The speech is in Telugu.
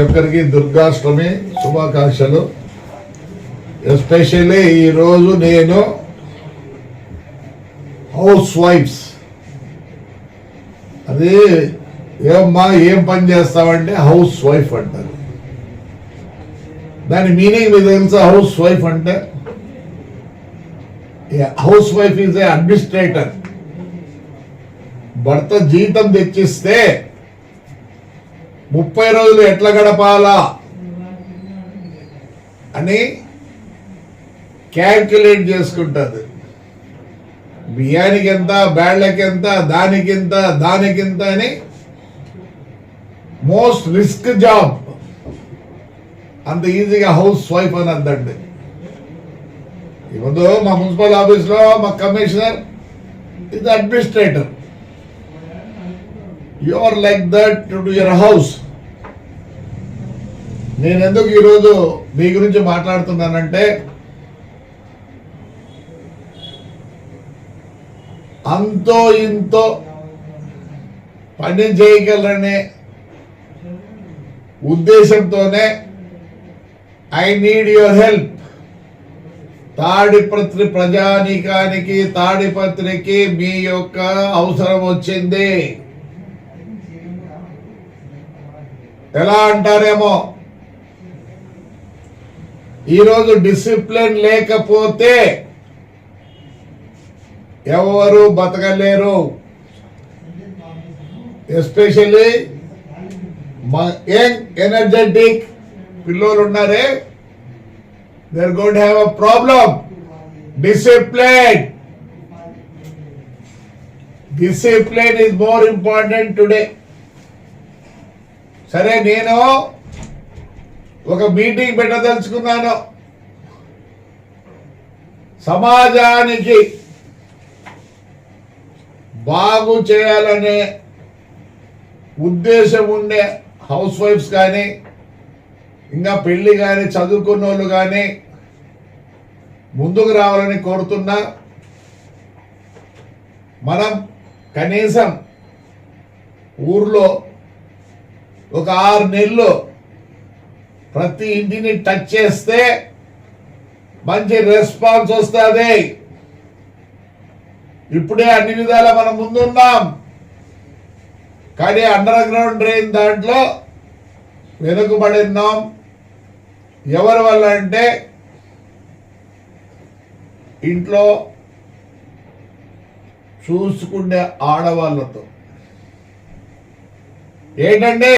ఒక్కరికి దుర్గాష్టమి శుభాకాంక్షలు. ఎస్పెషల్లీ ఈరోజు నేను హౌస్ వైఫ్స్ అది ఏమ్మా ఏం పని చేస్తావంటే హౌస్ వైఫ్ అంటారు. దాని మీనింగ్ మీకు తెలుసా హౌస్ వైఫ్ అంటే? Housewife is a administrator. భర్త జీతం తెచ్చిస్తే ముప్పై రోజులు ఎట్లా గడపాలా? అని క్యాల్కులేట్ చేసుకుంటుంది. బియ్యానికి ఎంత బ్యాళ్ళకి ఎంత దానికి ఎంత దానికి ఎంత అని మోస్ట్ రిస్క్ జాబ్ అంత ఈజీగా హౌస్ వైఫ్ అని అందండి ఇవ్వదు మా మున్సిపల్ ఆఫీస్లో మా కమిషనర్ ఇది administrator you are like that to your house నేను ఎందుకు ఈరోజు మీ గురించి మాట్లాడుతున్నానంటే అంతో ఇంతో పని చేయగలరనే ఉద్దేశంతోనే I need your help Tadipatri ప్రజానీకానికి తాడిపత్రికి మీ యొక్క అవసరం వచ్చింది. ఎలా అంటారేమో? ఈరోజు డిసిప్లిన్ లేకపోతే ఎవరు బతకలేరు. ఎస్పెషల్లీ యంగ్ ఎనర్జెటిక్ పిల్లలు ఉన్నారే. There got have a problem discipline discipline is more important today సరే నేను ఒక మీటింగ్ పెట్టదలుచుకున్నాను. సమాజానికి బాగు చేయాలనే ఉద్దేశం ఉండే హౌస్ వైఫ్స్ కానీ ఇంకా పెళ్ళి కానీ చదువుకున్న వాళ్ళు కానీ ముందుకు రావాలని కోరుతున్నా. మనం కనీసం ఊర్లో ఒక ఆరు నెలలు ప్రతి ఇంటిని టచ్ చేస్తే మంచి రెస్పాన్స్ వస్తుంది. ఇప్పుడే అన్ని విధాల మనం ముందున్నాం. కానీ అండర్ గ్రౌండ్ డ్రైన్ దాంట్లో వెనుకబడిన్నాం. ఎవరి వల్ల అంటే ఇంట్లో చూసుకునే ఆడవాళ్ళతో. ఏంటంటే